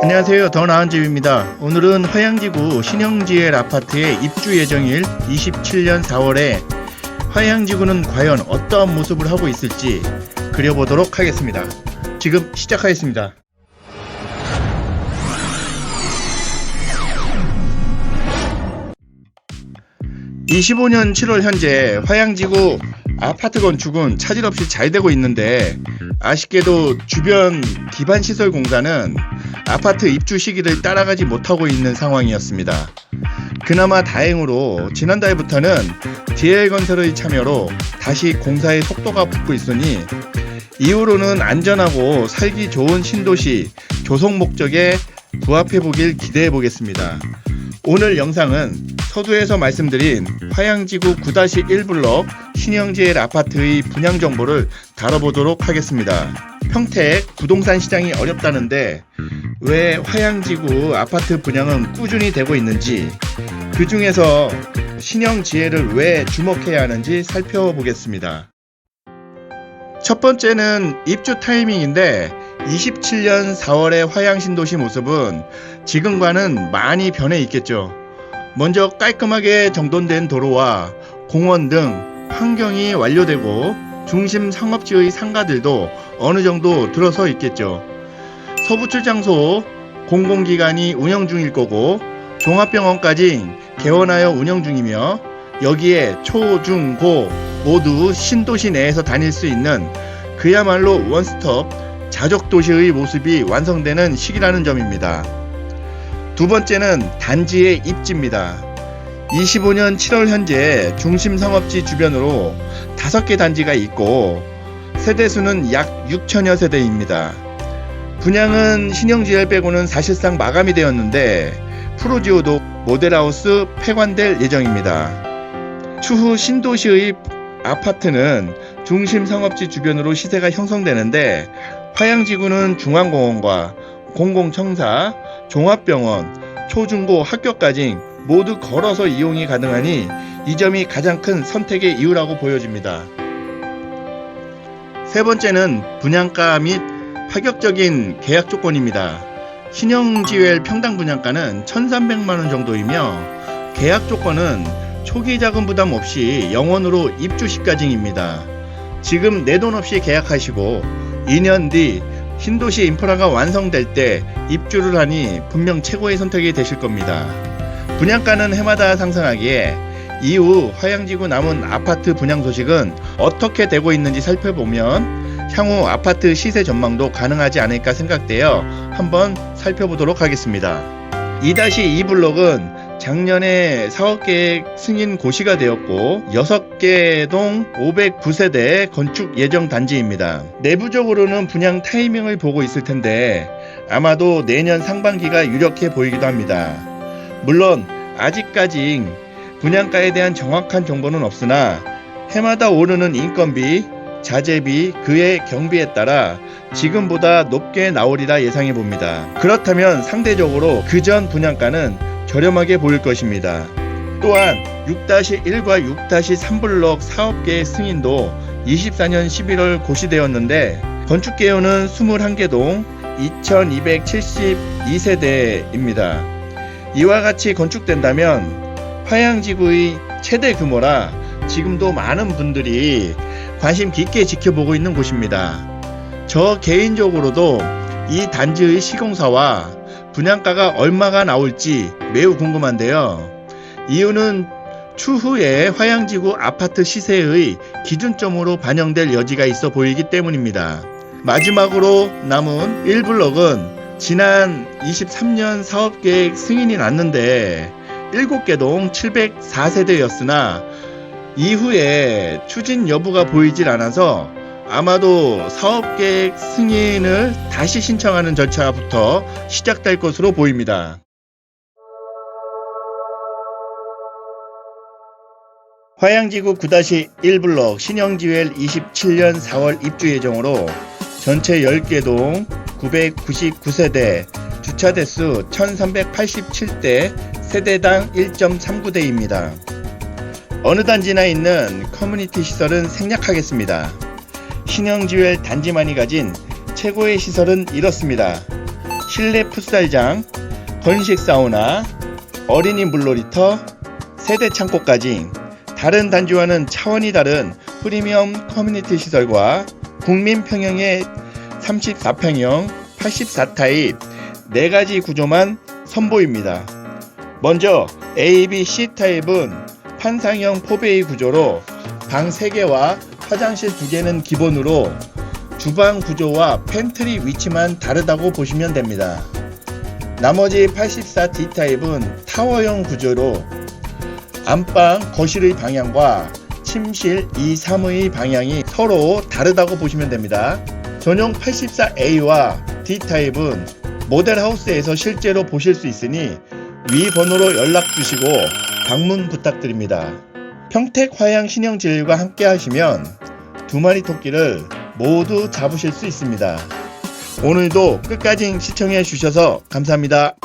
안녕하세요. 더 나은 집입니다. 오늘은 화양지구 신영지엘 아파트의 입주 예정일 27년 4월에 화양지구는 과연 어떠한 모습을 하고 있을지 그려보도록 하겠습니다. 지금 시작하겠습니다. 25년 7월 현재 화양지구 아파트 건축은 차질 없이 잘 되고 있는데 아쉽게도 주변 기반 시설 공사는 아파트 입주 시기를 따라가지 못하고 있는 상황이었습니다. 그나마 다행으로 지난달부터는 DL건설의 참여로 다시 공사의 속도가 붙고 있으니 이후로는 안전하고 살기 좋은 신도시 조성 목적에 부합해 보길 기대해 보겠습니다. 오늘 영상은 서두에서 말씀드린 화양지구 9-1블럭 신영지엘 아파트의 분양 정보를 다뤄보도록 하겠습니다. 평택 부동산 시장이 어렵다는데 왜 화양지구 아파트 분양은 꾸준히 되고 있는지 그 중에서 신영지혜를 왜 주목해야 하는지 살펴보겠습니다. 첫 번째는 입주 타이밍인데 27년 4월의 화양 신도시 모습은 지금과는 많이 변해 있겠죠. 먼저 깔끔하게 정돈된 도로와 공원 등 환경이 완료되고 중심 상업지의 상가들도 어느 정도 들어서 있겠죠. 서부 출 장소 공공기관이 운영 중일 거고 종합병원까지 개원하여 운영 중이며 여기에 초, 중, 고 모두 신도시 내에서 다닐 수 있는 그야말로 원스톱 자족 도시의 모습이 완성되는 시기라는 점입니다. 두 번째는 단지의 입지입니다. 25년 7월 현재 중심 상업지 주변으로 5개 단지가 있고 세대수는 약 6천여 세대입니다. 분양은 신영지열 빼고는 사실상 마감이 되었는데 프로지오도 모델하우스 폐관될 예정입니다. 추후 신도시의 아파트는 중심 상업지 주변으로 시세가 형성되는데 화양지구는 중앙공원과 공공청사, 종합병원, 초중고 학교까지 모두 걸어서 이용이 가능하니 이 점이 가장 큰 선택의 이유라고 보여집니다. 세 번째는 분양가 및 파격적인 계약 조건입니다. 신영지웰 평당 분양가는 1,300만원 정도이며 계약 조건은 초기 자금 부담 없이 영원으로 입주 시까지입니다. 지금 내 돈 없이 계약하시고 2년 뒤 신도시 인프라가 완성될 때 입주를 하니 분명 최고의 선택이 되실 겁니다. 분양가는 해마다 상승하기에 이후 화양지구 남은 아파트 분양 소식은 어떻게 되고 있는지 살펴보면 향후 아파트 시세 전망도 가능하지 않을까 생각되어 한번 살펴보도록 하겠습니다. 2-2 블록은 작년에 사업계획 승인 고시가 되었고 6개 동 509세대 건축 예정 단지입니다. 내부적으로는 분양 타이밍을 보고 있을 텐데 아마도 내년 상반기가 유력해 보이기도 합니다. 물론 아직까지 분양가에 대한 정확한 정보는 없으나 해마다 오르는 인건비, 자재비, 그의 경비에 따라 지금보다 높게 나오리라 예상해 봅니다. 그렇다면 상대적으로 그 전 분양가는 저렴하게 보일 것입니다. 또한 6-1과 6-3블럭 사업계획 승인도 24년 11월 고시되었는데 건축개요는 21개 동 2272세대입니다. 이와 같이 건축된다면 화양지구의 최대 규모라 지금도 많은 분들이 관심 깊게 지켜보고 있는 곳입니다. 저 개인적으로도 이 단지의 시공사와 분양가가 얼마가 나올지 매우 궁금한데요. 이유는 추후에 화양지구 아파트 시세의 기준점으로 반영될 여지가 있어 보이기 때문입니다. 마지막으로 남은 1블럭은 지난 23년 사업계획 승인이 났는데 7개 동 704세대였으나 이후에 추진 여부가 보이질 않아서 아마도 사업계획 승인을 다시 신청하는 절차부터 시작될 것으로 보입니다. 화양지구 9-1블럭 신영지웰 27년 4월 입주 예정으로 전체 10개 동 999세대, 주차 대수 1387대, 세대당 1.39대입니다. 어느 단지나 있는 커뮤니티 시설은 생략하겠습니다. 신영지웰 단지만이 가진 최고의 시설은 이렇습니다. 실내 풋살장, 건식 사우나, 어린이 물놀이터, 세대 창고까지 다른 단지와는 차원이 다른 프리미엄 커뮤니티 시설과 국민 평형의 34평형, 84타입 4가지 구조만 선보입니다. 먼저 A, B, C 타입은 판상형 포베이 구조로 방 3개와 화장실 2개는 기본으로 주방 구조와 팬트리 위치만 다르다고 보시면 됩니다. 나머지 84D 타입은 타워형 구조로 안방, 거실의 방향과 침실 2, 3의 방향이 서로 다르다고 보시면 됩니다. 전용 84A와 D 타입은 모델하우스에서 실제로 보실 수 있으니 위 번호로 연락 주시고 방문 부탁드립니다. 평택 화양 신형질과 함께 하시면 두 마리 토끼를 모두 잡으실 수 있습니다. 오늘도 끝까지 시청해 주셔서 감사합니다.